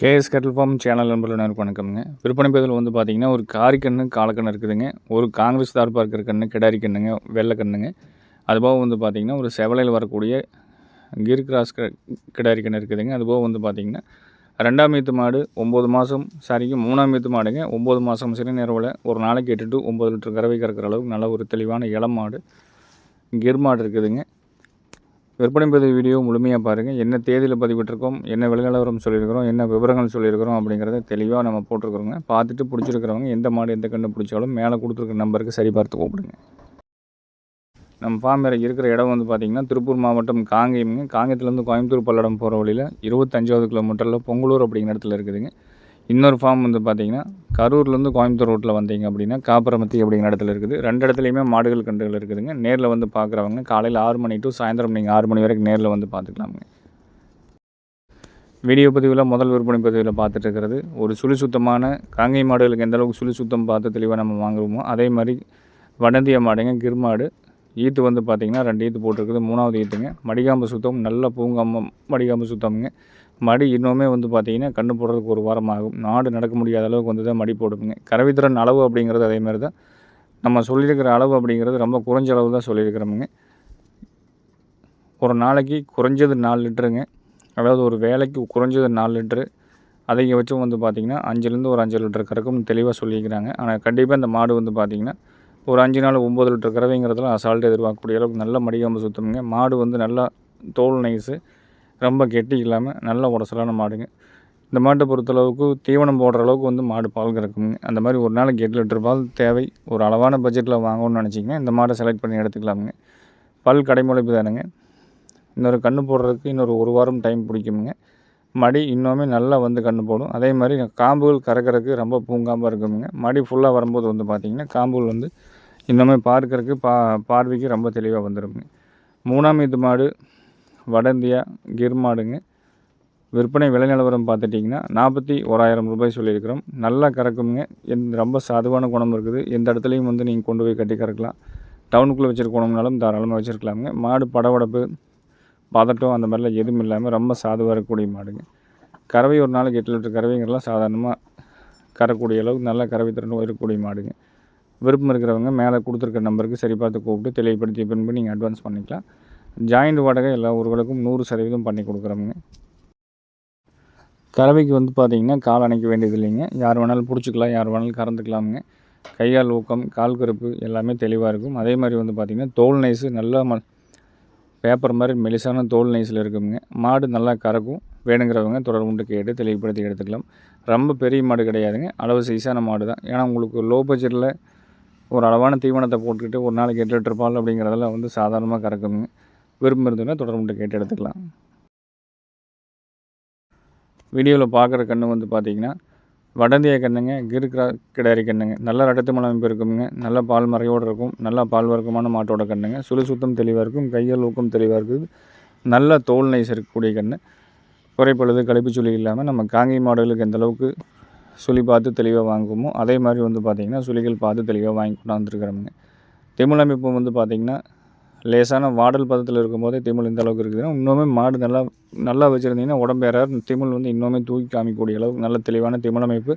KS கட்டில் form channel நண்பர்கள் எனக்கு வணக்கம்ங்க. விற்பனை பதில் வந்து பார்த்தீங்கன்னா ஒரு காரிக்கண்ணு காலக்கண்ணு இருக்குதுங்க. ஒரு காங்கிரஸ் தார்பாக இருக்கிற கண்ணு கிடாரி கண்ணுங்க வெள்ளை கண்ணுங்க. அதுபோக வந்து பார்த்திங்கன்னா ஒரு செவலையில் வரக்கூடிய கிர் கிராஸ் க கிடாரி கண்ணு இருக்குதுங்க. அதுபோக வந்து பார்த்திங்கன்னா ரெண்டாம் மீத்து மாடு ஒம்பது மாதம் சரிங்க மூணாம் மீத்து மாடுங்க. ஒம்பது மாதம் சிறு நேரவில் ஒரு நாளைக்கு எட்டு டு ஒம்பது லிட்டர் கறவை கறக்கிற அளவுக்கு நல்ல ஒரு தெளிவான இளம் மாடு கிர் மாடு இருக்குதுங்க. விற்பனை பதிவு வீடியோ முழுமையாக பாருங்கள் என்ன தேதியில் பதிவிட்டிருக்கோம் என்ன விலகலவரம் சொல்லியிருக்கிறோம் என்ன விவரங்கள் சொல்லியிருக்கிறோம் அப்படிங்கிறத தெளிவாக நம்ம போட்டிருக்கிறோங்க. பார்த்துட்டு பிடிச்சிருக்கிறவங்க எந்த மாடு எந்த கண்டு பிடிச்சாலும் மேலே கொடுத்துருக்க நம்பருக்கு சரி பார்த்து கூப்பிடுங்க. நம்ம ஃபார்ம் இருக்கிற இடம் வந்து பார்த்திங்கன்னா திருப்பூர் மாவட்டம் காங்கேயம்ங்க. காங்கேயத்துலேருந்து கோயம்புத்தூர் பல்லடம் போகிற வழியில் இருபத்தஞ்சாவது கிலோமீட்டரில் பொங்கலூர் அப்படிங்கிற இடத்துல இருக்குதுங்க. இன்னொரு ஃபார்ம் வந்து பார்த்திங்கன்னா கரூர்லேருந்து கோயம்புத்தூர் ரோட்டில் வந்தீங்க அப்படின்னா காப்பரமத்தி அப்படிங்கிற இடத்துல இருக்குது. ரெண்டு இடத்துலையுமே மாடுகள் கன்றுகள் இருக்குதுங்க. நேரில் வந்து பார்க்குறவங்க காலையில் ஆறு மணி டு சாயந்தரம் நீங்கள் ஆறு மணி வரைக்கும் நேரில் வந்து பார்த்துக்கலாமுங்க. வீடியோ பதிவில் முதல் விற்பனை பதிவில் பார்த்துட்டு இருக்கிறது ஒரு சுழி சுத்தமான காங்கை மாடுகளுக்கு எந்த அளவுக்கு சுழி சுத்தம் பார்த்து தெளிவாக நம்ம வாங்குவோமோ அதே மாதிரி வடந்திய மாடுங்க கிர்மாடு ஈத்து வந்து பார்த்திங்கன்னா ரெண்டு ஈத்து போட்டிருக்குது மூணாவது ஈத்துங்க. மடிகாம்பு சுத்தம் நல்ல பூங்காம்பம் மடிகாம்பு சுத்தம்ங்க. மடி இன்னுமே வந்து பார்த்திங்கன்னா கன்று போடுறதுக்கு ஒரு வாரம் ஆகும் நாடு நடக்க முடியாத அளவுக்கு வந்து தான் மடி போடுங்க கரவித்திறன் அளவு அப்படிங்கிறது அதேமாரி தான். நம்ம சொல்லியிருக்கிற அளவு அப்படிங்கிறது ரொம்ப குறைஞ்ச அளவு தான் சொல்லியிருக்கிறோமுங்க. ஒரு நாளைக்கு குறைஞ்சது நாலு லிட்டருங்க. அதாவது ஒரு வேலைக்கு குறைஞ்சது நாலு லிட்ரு அதிகபட்சம் வந்து பார்த்திங்கன்னா அஞ்சுலேருந்து ஒரு அஞ்சு லிட்டர் கறக்கும்னு தெளிவாக சொல்லியிருக்கிறாங்க. ஆனால் கண்டிப்பாக இந்த மாடு வந்து பார்த்திங்கன்னா ஒரு அஞ்சு நாள் ஒம்பது லிட்டர் கறவைங்கிறதுலாம் அசால்ட்டு எதிர்பார்க்கக்கூடிய அளவுக்கு நல்ல மடிக்காமல் சுத்தமுங்க மாடு வந்து நல்லா தோல் நைஸு ரொம்ப கெட்டி இல்லாமல் நல்ல உடசலான மாடுங்க இந்த மாட்டை பொறுத்தளவுக்கு தீவனம் போடுற அளவுக்கு வந்து மாடு பால் கறக்குங்க. அந்த மாதிரி ஒரு நாளைக்கு எட்டு லிட்டர் பால் தேவை. ஒரு அளவான பட்ஜெட்டில் வாங்கணும்னு நினச்சிங்கன்னா இந்த மாடை செலக்ட் பண்ணி எடுத்துக்கலாமுங்க. பல் கடைமுளைப்பு தானுங்க. இன்னொரு கன்று போடுறதுக்கு இன்னொரு ஒரு வாரம் டைம் பிடிக்குமுங்க. மடி இன்னுமே நல்லா வந்து கன்று போடும். அதே மாதிரி காம்புகள் கறக்கிறதுக்கு ரொம்ப பூங்காம்பாக இருக்குமுங்க. மடி ஃபுல்லாக வரும்போது வந்து பார்த்திங்கன்னா காம்புகள் வந்து இன்னுமே பார்க்கறதுக்கு பா பார்வைக்கு ரொம்ப தெளிவாக வந்துடுங்க மூணாம் இது மாடு வட இந்தியா கிர் மாடுங்க. விற்பனை விலை நிலவரம் பார்த்துட்டிங்கன்னா நாற்பத்தி ஓராயிரம் ரூபாய் சொல்லியிருக்கிறோம். நல்லா கறக்குங்க எந்த ரொம்ப சாதுவான குணம் இருக்குது. எந்த இடத்துலையும் வந்து நீங்கள் கொண்டு போய் கட்டி கறக்கலாம். டவுனுக்குள்ளே வச்சுருக்கணும்னாலும் தாராளமாக வச்சுருக்கலாமுங்க. மாடு படவடப்பு பதட்டம் அந்த மாதிரிலாம் எதுவும் இல்லாமல் ரொம்ப சாதுவாக இருக்கக்கூடிய மாடுங்க. கறவை ஒரு நாளைக்கு எட்டு லிட்டர் கறவைங்கிறலாம் சாதாரணமாக கறக்கூடிய அளவுக்கு நல்ல கறவை திறன் இருக்கக்கூடிய மாடுங்க. விருப்பம் இருக்கிறவங்க மேலே கொடுத்துருக்க நம்பருக்கு சரி பார்த்து கூப்பிட்டு தெளிவுபடுத்திய பின்பு நீங்கள் அட்வான்ஸ் பண்ணிக்கலாம். ஜாயிண்ட் வாடகை எல்லா ஊர்களுக்கும் நூறு சதவீதம் பண்ணி கொடுக்குறோமுங்க. கறவைக்கு வந்து பார்த்திங்கன்னா கால் அணைக்க வேண்டியது இல்லைங்க. யார் வேணாலும் பிடிச்சிக்கலாம் யார் வேணாலும் கறந்துக்கலாமுங்க. கையால் ஊக்கம் கால் கருப்பு எல்லாமே தெளிவாக இருக்கும். அதே மாதிரி வந்து பார்த்திங்கன்னா தோல் நைஸு நல்லா ம பேப்பர் மாதிரி மெலிசான தோல் நைஸில் இருக்குங்க. மாடு நல்லா கறக்கும். வேணுங்கிறவங்க தொடர்புண்டு கேட்டு தெளிவுபடுத்தி எடுத்துக்கலாம். ரொம்ப பெரிய மாடு கிடையாதுங்க. அளவு சைஸான மாடு தான். ஏன்னா உங்களுக்கு லோ பட்ஜெட்டில் ஒரு அளவான தீவனத்தை போட்டுக்கிட்டு ஒரு நாளைக்கு எட்டு லிட்டர் பால் அப்படிங்கிறதெல்லாம் வந்து சாதாரணமாக கறக்குங்க. விருப்பம் இருந்ததுன்னா தொடர்பு கேட்டு எடுத்துக்கலாம். வீடியோவில் பார்க்குற கன்று வந்து பார்த்திங்கன்னா வடந்திய கண்ணுங்க கிரு கிடாரி கண்ணுங்க. நல்ல ரட்டத்து அமைப்பு இருக்குங்க. நல்ல பால் மறையோடு இருக்கும். நல்லா பால் வர்க்கமான மாட்டோட கண்ணுங்க. சுழி சுத்தம் தெளிவாக இருக்கும். கையால் ஊக்கம் தெளிவாக இருக்குது. நல்ல தோல் நைஸ் இருக்கக்கூடிய கன்று குறைப்பொழுது கழிப்பு சுழி இல்லாமல் நம்ம காங்கி மாடுகளுக்கு எந்த அளவுக்கு சுழி பார்த்து தெளிவாக வாங்குவோமோ அதே மாதிரி வந்து பார்த்திங்கன்னா சுழிகள் பார்த்து தெளிவாக வாங்கி கொண்டாந்துருக்குறோமுங்க திமிழ் அமைப்பு வந்து பார்த்திங்கன்னா லேசான வாடல் பதத்தில் இருக்கும்போதே திமிழ் இந்த அளவுக்கு இருக்குதுன்னா இன்னுமே மாடு நல்லா நல்லா வச்சுருந்தீங்கன்னா உடம்பு ஏறாது. திமிழ் வந்து இன்னுமே தூக்கி காமிக்கக்கூடிய அளவுக்கு நல்ல தெளிவான திமிழ் அமைப்பு.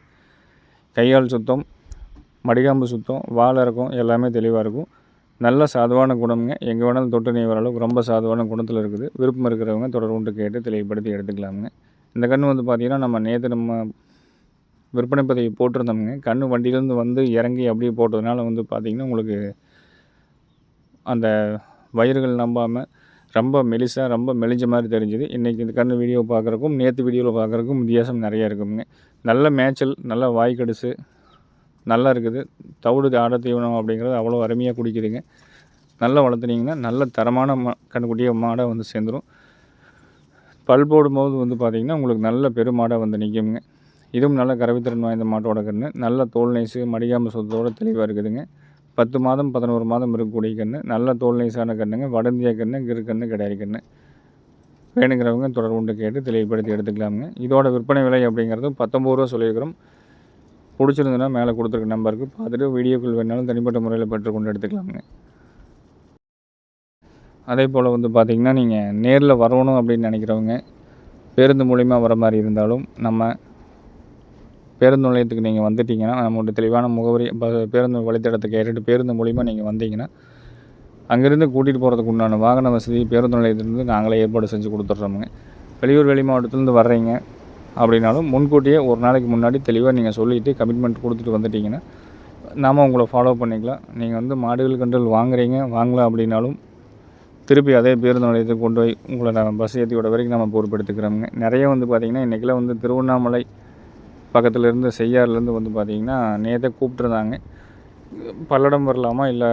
கையால் சுத்தம் மடிகாம்பு சுத்தம் வாழை இருக்கும் எல்லாமே தெளிவாக இருக்கும். நல்ல சாதுவான குணம்ங்க. எங்கே வேணாலும் தொட்டு நீ அளவுக்கு ரொம்ப சாதுவான குணத்தில் இருக்குது. விருப்பம் இருக்கிறவங்க தொடர்பு கேட்டு தெளிவுபடுத்தி எடுத்துக்கலாமுங்க. இந்த கன்று வந்து பார்த்திங்கன்னா நம்ம நேற்று நம்ம விற்பனை பதவி போட்டிருந்தோமுங்க. கன்று வண்டியிலேருந்து வந்து இறங்கி அப்படியே போட்டதுனால வந்து பார்த்திங்கன்னா உங்களுக்கு அந்த வயிறுகள் நம்பாமல் ரொம்ப மெலிசாக ரொம்ப மெலிஞ்ச மாதிரி தெரிஞ்சுது. இன்றைக்கி இந்த கண்ணு வீடியோ பார்க்குறக்கும் நேற்று வீடியோவில் பார்க்குறக்கும் வித்தியாசம் நிறையா இருக்குங்க. நல்ல மேய்ச்சல் நல்ல வாய்க்கடிசு நல்லா இருக்குது. தவிடு ஆட தீவனம் அப்படிங்கிறது அவ்வளோ அருமையாக குடிக்குதுங்க. நல்லா வளர்த்துனீங்கன்னா நல்ல தரமான மா கண்ணுக்குட்டிய மாடை வந்து சேர்ந்துடும் பல் போடும்போது வந்து பார்த்திங்கன்னா உங்களுக்கு நல்ல பெருமாடாக வந்து நிற்குங்க இதுவும் நல்ல கரவித்திறன் வாய்ந்த மாட்டோட கன்று நல்ல தோல் நைஸு மடிகாம சொத்தோடு தெளிவாக இருக்குதுங்க. பத்து மாதம் பதினோரு மாதம் இருக்கக்கூடிய கன்று நல்ல தோல் நைசான கன்றுங்க வடந்திய கன்று கிரு கன்று கிடையாது கன்று. வேணுங்கிறவங்க தொடர்புண்டு கேட்டு தெளிவுபடுத்தி எடுத்துக்கலாமுங்க. இதோட விற்பனை விலை அப்படிங்கிறது பத்தொம்பது ரூபா சொல்லியிருக்கிறோம். பிடிச்சிருந்ததுன்னா மேலே கொடுத்துருக்க நம்பருக்கு பார்த்துட்டு வீடியோக்கள் வேணாலும் தனிப்பட்ட முறையில் பெற்றுக்கொண்டு எடுத்துக்கலாமுங்க. அதே போல் வந்து பார்த்திங்கன்னா நீங்கள் நேரில் வரணும் அப்படின்னு நினைக்கிறவங்க பேருந்து மூலிமா வர மாதிரி இருந்தாலும் நம்ம பேருந்து நிலையத்துக்கு நீங்கள் வந்துட்டிங்கன்னா நம்மளோட தெளிவான முகவரி ப பேருந்து வழித்தடத்தை கேட்டுட்டு பேருந்து மூலிமா நீங்கள் வந்தீங்கன்னா அங்கேருந்து கூட்டிகிட்டு போகிறதுக்கு உண்டான வாகன வசதி பேருந்து நிலையத்திலேருந்து நாங்களே ஏற்பாடு செஞ்சு கொடுத்துட்றோமுங்க. வெளியூர் வெளி மாவட்டத்துலேருந்து வர்றீங்க அப்படின்னாலும் முன்கூட்டியே ஒரு நாளைக்கு முன்னாடி தெளிவாக நீங்கள் சொல்லிவிட்டு கமிட்மெண்ட் கொடுத்துட்டு வந்துட்டிங்கன்னா நாம் உங்களை ஃபாலோ பண்ணிக்கலாம். நீங்கள் வந்து மாடுகள் கன்றுகள் வாங்குறீங்க வாங்கலாம் அப்படின்னாலும் திருப்பி அதே பேருந்து நிலையத்துக்கு கொண்டு போய் உங்களை நான் பஸ் ஏற்றி விட வரைக்கும் நம்ம பொறுப்பெடுத்துக்கிறோமுங்க. நிறைய வந்து பார்த்திங்கன்னா இன்றைக்கெல்லாம் வந்து திருவண்ணாமலை பக்கத்தில் இருந்து செய்யார்லேருந்து வந்து பார்த்திங்கன்னா நேற்றே கூப்பிட்ருந்தாங்க பல்லடம் வரலாமா இல்லை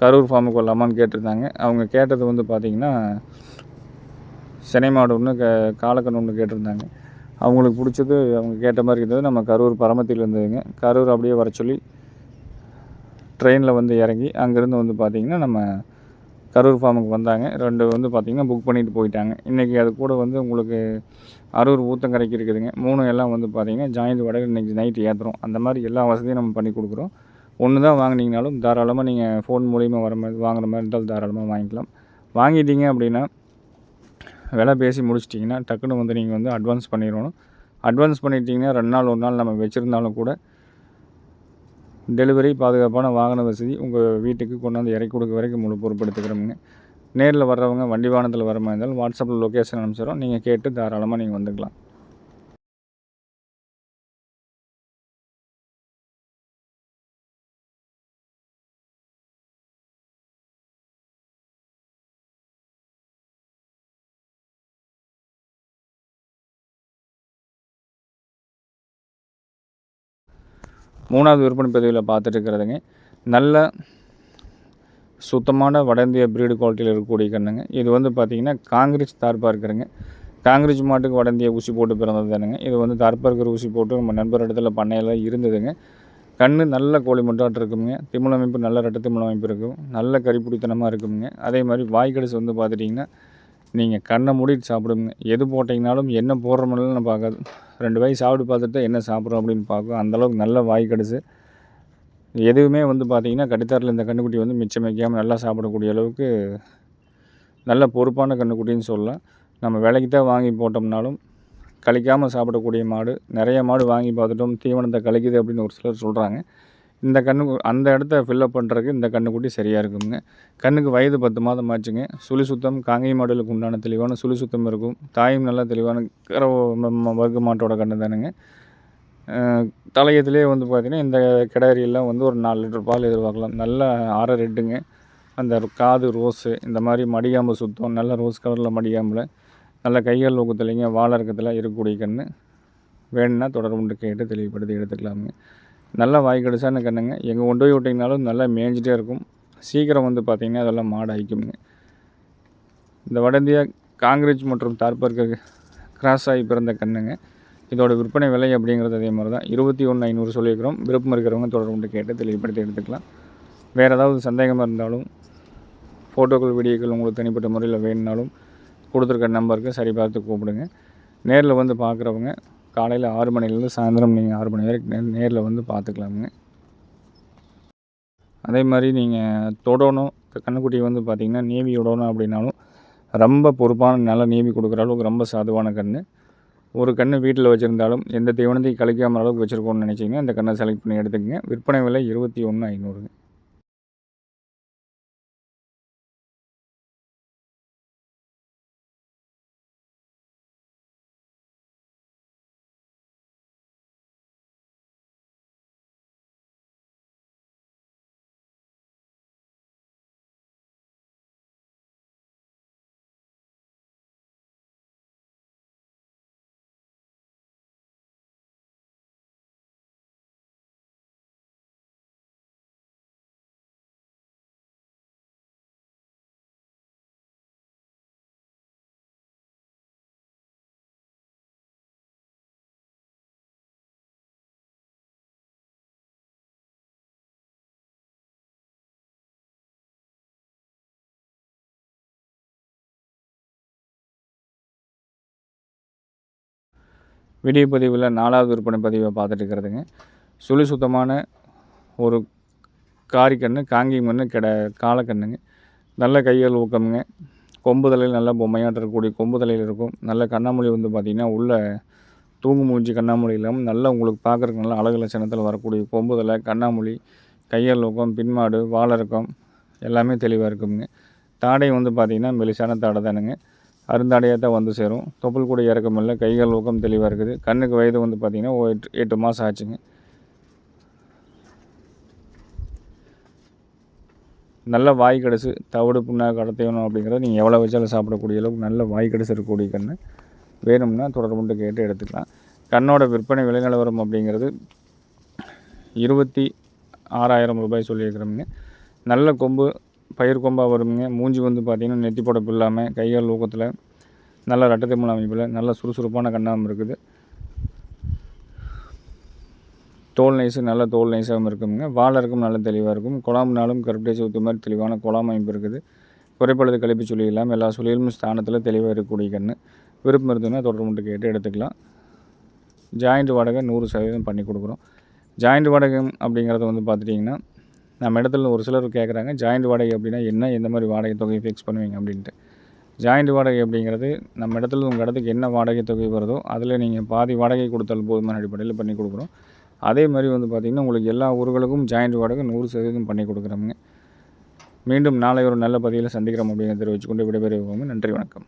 கரூர் ஃபார்முக்கு வரலாமான்னு கேட்டிருந்தாங்க. அவங்க கேட்டது வந்து பார்த்திங்கன்னா சென்னை மாடு ஒன்று க காலக்கண் ஒன்று கேட்டிருந்தாங்க. அவங்களுக்கு பிடிச்சது அவங்க கேட்ட மாதிரி இருந்தது. நம்ம கரூர் பரமத்தியில் இருந்ததுங்க. கரூர் அப்படியே வர சொல்லி ட்ரெயினில் வந்து இறங்கி அங்கேருந்து வந்து பார்த்திங்கன்னா நம்ம கரூர் ஃபார்முக்கு வந்தாங்க. ரெண்டு வந்து பார்த்திங்கன்னா புக் பண்ணிட்டு போயிட்டாங்க. இன்றைக்கி அது கூட வந்து உங்களுக்கு அரூர் ஊத்தங்கரைக்கு இருக்குதுங்க. மூணு எல்லாம் வந்து பார்த்திங்கன்னா ஜாயிண்ட் வடகு இன்றைக்கி நைட்டு ஏற்றுறோம் அந்த மாதிரி எல்லா வசதியும் நம்ம பண்ணி கொடுக்குறோம். ஒன்று தான் வாங்கினீங்கனாலும் தாராளமாக நீங்கள் ஃபோன் மூலிமா வர மாதிரி வாங்குற மாதிரி இருந்தாலும் தாராளமாக வாங்கிக்கலாம். வாங்கிட்டீங்க அப்படின்னா விலை பேசி முடிச்சிட்டிங்கன்னா டக்குன்னு வந்து நீங்கள் வந்து அட்வான்ஸ் பண்ணிடணும். அட்வான்ஸ் பண்ணிட்டீங்கன்னா ரெண்டு நாள் ஒரு நாள் நம்ம வச்சுருந்தாலும் கூட டெலிவரி பாதுகாப்பான வாகன வசதி உங்கள் வீட்டுக்கு கொண்டாந்து இறக்கி கொடுக்க வரைக்கும் முழு பொறுப்பெடுத்துக்கிறோமுங்க. நேரில் வர்றவங்க வண்டி வாகனத்தில் வர மாதிரி இருந்தாலும் வாட்ஸ்அப்பில் லொக்கேஷன் அனுப்பிச்சிடும் நீங்கள் கேட்டு தாராளமாக நீங்கள் வந்துக்கலாம். மூணாவது விற்பனை பதிவில் பார்த்துட்டு இருக்கிறதுங்க. நல்ல சுத்தமான வட இந்திய பிரீடு குவாலிட்டியில் இருக்கக்கூடிய கண்ணுங்க இது வந்து பார்த்திங்கன்னா காங்கிரீஸ் தார்ப்பாக இருக்கிறங்க காங்கிரீஸ் மாட்டுக்கு வட இந்திய ஊசி போட்டு பிறந்தது தானுங்க. இது வந்து தார்ப்பாக இருக்கிற ஊசி போட்டு நம்ம நண்பர் இடத்துல பண்ணையில் இருந்ததுங்க. கண் நல்ல கோழி மட்டாட்டு இருக்குங்க. திமுலமைப்பு நல்ல ரெட்ட திமுலமைப்பு இருக்கும் நல்ல கறிப்பிடித்தனமாக இருக்குங்க. அதே மாதிரி வாய்க்கடிசு வந்து பார்த்துட்டிங்கன்னா நீங்கள் கண்ணை மூடிட்டு சாப்பிடுங்க. எது போட்டிங்கனாலும் என்ன போடுறோம்னு பார்க்காது. ரெண்டு வாய் சாப்பிட்டு பார்த்துட்டு என்ன சாப்பிட்றோம் அப்படின்னு பார்க்கும். அந்தளவுக்கு நல்ல வாய் கிடச்சி. எதுவுமே வந்து பார்த்திங்கன்னா கடித்தாரில் இந்த கண்ணுக்குட்டி வந்து மிச்சம் வைக்காமல் நல்லா சாப்பிடக்கூடிய அளவுக்கு நல்ல பொறுப்பான கண்ணுக்குட்டின்னு சொல்லலாம் நம்ம விலைக்கு தான் வாங்கி போட்டோம்னாலும் கழிக்காமல் சாப்பிடக்கூடிய மாடு நிறைய மாடு வாங்கி பார்த்துட்டோம் தீவனத்தை கழிக்குது அப்படின்னு ஒரு சிலர் சொல்கிறாங்க இந்த கண்ணு அந்த இடத்த ஃபில்லப் பண்ணுறதுக்கு இந்த கண்ணுக்குட்டி சரியாக இருக்குங்க. கண்ணுக்கு வயது பத்து மாதம் ஆச்சுங்க. சுழி சுத்தம் காங்கை மாடலுக்கு உண்டான தெளிவான சுழி சுத்தம் இருக்கும். தாயும் நல்லா தெளிவான கரவ வர்க்க மாட்டோட கண்ணு தானுங்க. தலையத்திலே வந்து பார்த்திங்கன்னா இந்த கிடரியெல்லாம் வந்து ஒரு நாலு லிட்டர் பால் எதிர்பார்க்கலாம். நல்ல ஆற ரெட்டுங்க. அந்த காது ரோஸு இந்த மாதிரி மடியாம்பு சுத்தம் நல்ல ரோஸ் கலரில் மடியாம்பில் நல்ல கைகள் ஊக்கத்துலைங்க வாழ இருக்கத்தில் இருக்கக்கூடிய கன்று வேணும்னா தொடர்புண்டு கேட்டு தெளிவுபடுத்தி எடுத்துக்கலாமுங்க. நல்லா வாய் கடிசான கண்ணுங்க? எங்கே கொண்டு போய் விட்டிங்கனாலும் நல்லா மேய்ஞ்சிட்டே இருக்கும். சீக்கிரம் வந்து பார்த்திங்கன்னா அதெல்லாம் மாடு அழிக்குங்க இந்த வட இந்தியா காங்கிரீஜ் மற்றும் தார்பர்க்கு கிராஸ் ஆகி பிறந்த கண்ணுங்க. இதோட விற்பனை விலை அப்படிங்கிறது அதே மாதிரி தான் இருபத்தி ஒன்று ஐநூறு சொல்லியிருக்கிறோம். விருப்பம் இருக்கிறவங்க தொடர்பு கேட்டு தெளிவுபடுத்தி எடுத்துக்கலாம். வேறு ஏதாவது சந்தேகமாக இருந்தாலும் ஃபோட்டோக்கள் வீடியோக்கள் உங்களுக்கு தனிப்பட்ட முறையில் வேணுனாலும் கொடுத்துருக்க நம்பருக்கு சரி பார்த்து கூப்பிடுங்க. நேரில் வந்து பார்க்குறவங்க காலையில் ஆறு மணிலேருந்து சாயந்தரம் நீங்கள் ஆறு மணி வரைக்கும் நேரில் வந்து பார்த்துக்கலாமுங்க அதே மாதிரி நீங்கள் தொடணும். கண்ணுக்குட்டி வந்து பார்த்திங்கன்னா நேவி விடணும் அப்படின்னாலும் ரொம்ப பொறுப்பான நல்ல நேவி கொடுக்குற அளவுக்கு ரொம்ப சாதுவான கண் ஒரு கன்று வீட்டில் வச்சுருந்தாலும் எந்த தீவனத்தையும் கழிக்காமல் அளவுக்கு வச்சுருக்கோன்னு நினச்சிங்கன்னா இந்த கண்ணை செலக்ட் பண்ணி எடுத்துக்கங்க. விற்பனை விலை இருபத்தி ஒன்று ஐநூறுங்க. வீடியோ பதிவில் நாலாவது விற்பனை பதிவை பார்த்துட்டு இருக்கிறதுங்க. சுழி சுத்தமான ஒரு காரிக்கண்ணு காங்கி மண்ணு கிட காலக்கண்ணுங்க நல்ல கையால் ஊக்கமுங்க. கொம்பு தலையில் நல்ல பொம்மையாட்ட இருக்கக்கூடிய கொம்பு தலையில் இருக்கும். நல்ல கண்ணாமொழி வந்து பார்த்திங்கன்னா உள்ள தூங்கு மூஞ்சி கண்ணாமொழி இல்லாமல் நல்லா உங்களுக்கு பார்க்குறக்கு நல்லா அழகு லட்சணத்தில் வரக்கூடிய கொம்புதலை கண்ணாமொழி கையல் ஊக்கம் பின்மாடு வாழறக்கம் எல்லாமே தெளிவாக இருக்குங்க. தாடை வந்து பார்த்திங்கன்னா மெலிசான தாடை தானுங்க. அருந்தாடையாக தான் வந்து சேரும். தொப்புள் கூட இறக்கம் இல்லை. கைகள் ஊக்கம் தெளிவாக இருக்குது. கண்ணுக்கு வயது வந்து பார்த்திங்கன்னா எட்டு எட்டு மாதம் ஆச்சுங்க. நல்ல வாய் கடைசு தவிடு புண்ணாக கடத்தையணும் அப்படிங்கிறத நீங்கள் எவ்வளோ வச்சாலும் சாப்பிடக்கூடிய அளவுக்கு நல்ல வாய் கடைசு இருக்கக்கூடிய கண் வேணும்னா தொடர்புண்டு கேட்டு எடுத்துக்கலாம். கண்ணோட விற்பனை விலை நிலவரம் அப்படிங்கிறது இருபத்தி ஆறாயிரம் ரூபாய் சொல்லியிருக்கிறோமுங்க. நல்ல கொம்பு பயிர் கொம்பாக வருங்க மூஞ்சி வந்து பார்த்திங்கன்னா நெத்தி புடப்பு இல்லாமல் கைகால் ஊக்கத்தில் நல்ல ரெட்டத்திமல் அமைப்பில் நல்ல சுறுசுறுப்பான கண்ணாமல் இருக்குது. தோல் நைஸு நல்ல தோல் நைஸாகவும் இருக்குங்க. வாழறக்கும் நல்ல தெளிவாக இருக்கும். குழாம்புனாலும் கருப்டேஜ் ஊற்று மாதிரி தெளிவான குழாம் அமைப்பு இருக்குது. குறைப்பழுது கழிப்பு சொல்லி இல்லாமல் எல்லா சொல்லியிலும் ஸ்தானத்தில் தெளிவாக இருக்கக்கூடிய கன்று விருப்பம் இருந்ததுன்னா தொடர்பு மட்டும் கேட்டு எடுத்துக்கலாம். ஜாயிண்ட் வாடகை நூறு சதவீதம் பண்ணி கொடுக்குறோம். ஜாயிண்ட் வாடகை அப்படிங்கிறத வந்து பார்த்துட்டிங்கன்னா நம்ம இடத்துல ஒரு சிலர் கேட்குறாங்க ஜாயிண்ட் வாடகை அப்படின்னா என்ன? எந்த மாதிரி வாடகை தொகையை ஃபிக்ஸ் பண்ணுவீங்க? அப்படின்ட்டு. ஜாயிண்ட் வாடகை அப்படிங்கிறது நம்ம இடத்துல உங்கள் இடத்துக்கு என்ன வாடகை தொகை வருதோ அதில் நீங்கள் பாதி வாடகை கொடுத்தால் போதுமான அடிப்படையில் பண்ணி கொடுக்குறோம். அதே மாதிரி வந்து பார்த்திங்கன்னா உங்களுக்கு எல்லா ஊர்களுக்கும் ஜாயிண்ட் வாடகை நூறு சதவீதம் பண்ணி கொடுக்குறோங்க மீண்டும் நாளை ஒரு நல்ல பதிவில் சந்திக்கிறோம் அப்படின்னு தெரிவித்து கொண்டு விடைபெறுவோம் நன்றி வணக்கம்.